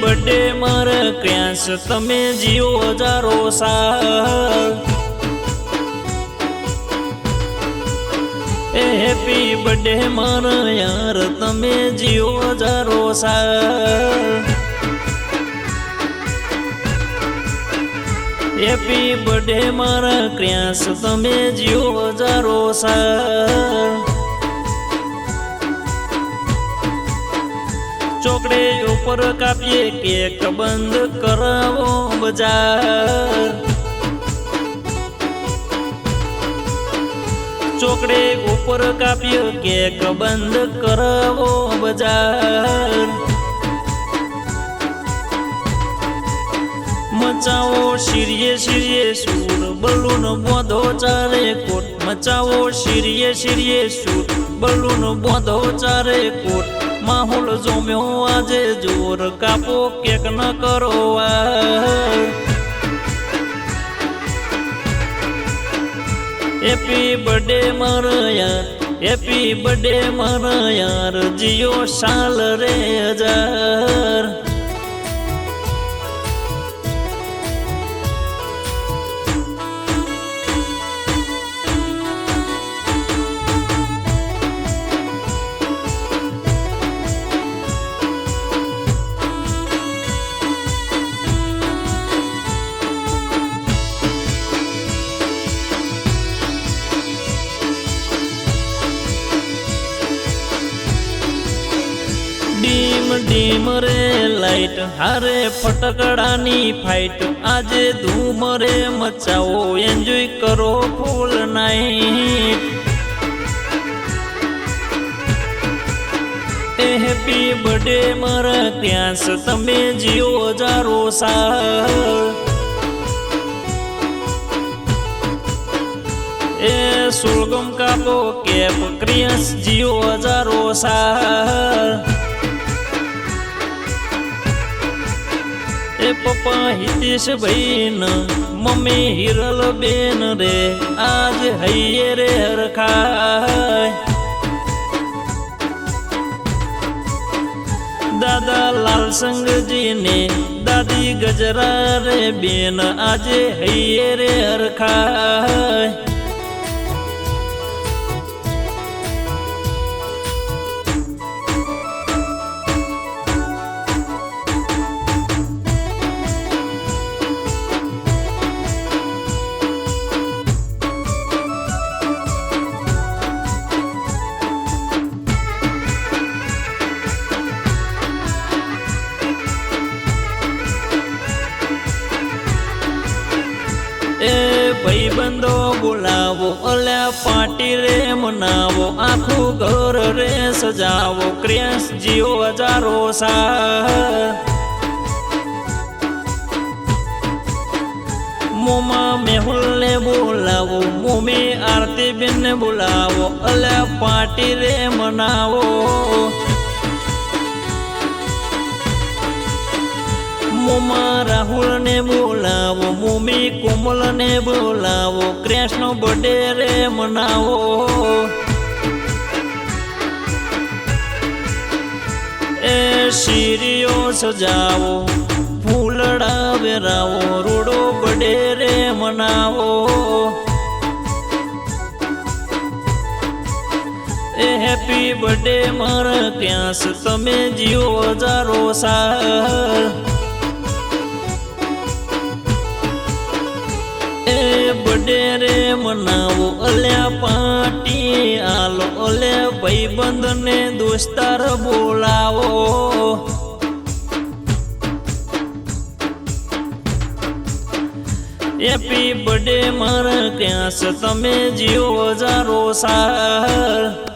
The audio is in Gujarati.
બર્થડે મારા ક્યાંસ તમે જીવો હજારો સાલ. એ હેપી બર્થડે મારા યાર, તમે જીવો હજારો સાલ. હેપી બર્થડે મારા ક્યાંસ તમે જીવો હજારો સાલ. ચોકડે ઉપર કાપીએ કેક બંધ કરાવો બજાર. ચોકડે ઉપર કાપીએ કેક બંધ કરાવો બજાર. મચાવો, શીરીએ શીરીએ, સૂર બલૂન બોધો ચારે કોટ. મચાવો, શીરીએ શીરીએ, સૂર બલૂન બોધો ચારે કોટ. માહોલ જોમ્યો આજે જોર કાપો કેક ન કરો વાર હેપી બર્થડે મારા યાર હેપી બર્થડે મારા યાર જીઓ સાલ રે હજાર ડીમ ડીમ રે લાઈટ હારે ફટકડાની ફાઈટ આજે ધૂમ રે મચાવો એન્જોય કરો ફૂલ નાઈટ એ હેપી બર્થડે મારા ત્યાંસ તમે જીઓ હજારો સાલ એ સુલગમ કાપો કેપ ક્રિયસ જીઓ હજારો સાલ એ પપ્પા હિતેશ ભાઈ ન મમ્મી હિરલ બેન રે, આજ હૈયે રે હરખાય દાદા લાલસંગજી ને દાદી ગજરા રે બેન, આજે હૈયે રે હરખાય એ ભાઈબંધો બોલાવો અલ્યા પાટી રે મનાવો, આખું ઘર રે સજાવો ક્રેસ જીઓ હજારો સા મોમા મેહુલ ને બોલાવો, મોમી આરતી બેન ને બોલાવો અલ્યા પાટી રે મનાવો. મોમા રાહુલ ને બોલાવો મમ્મી કોમલ ને બોલાવો, કૃષ્ણ બર્થડે રે મનાવો. એ શીરીઓ સજાવો, ફૂલડા વેરાવો, રોડો બડે રે મનાવો. એ હેપી બર્થડે મારા ક્યાંસ તમે જીવો હજારો સાલ. બર્થડે રે મનાવો અલ્યા પાટી આલો અલ્યા ભાઈબંધ ને દોસ્તાર બોલાવો. હેપી બર્થડે મારા ક્યાંસ તમે જીવો જારો સાલ.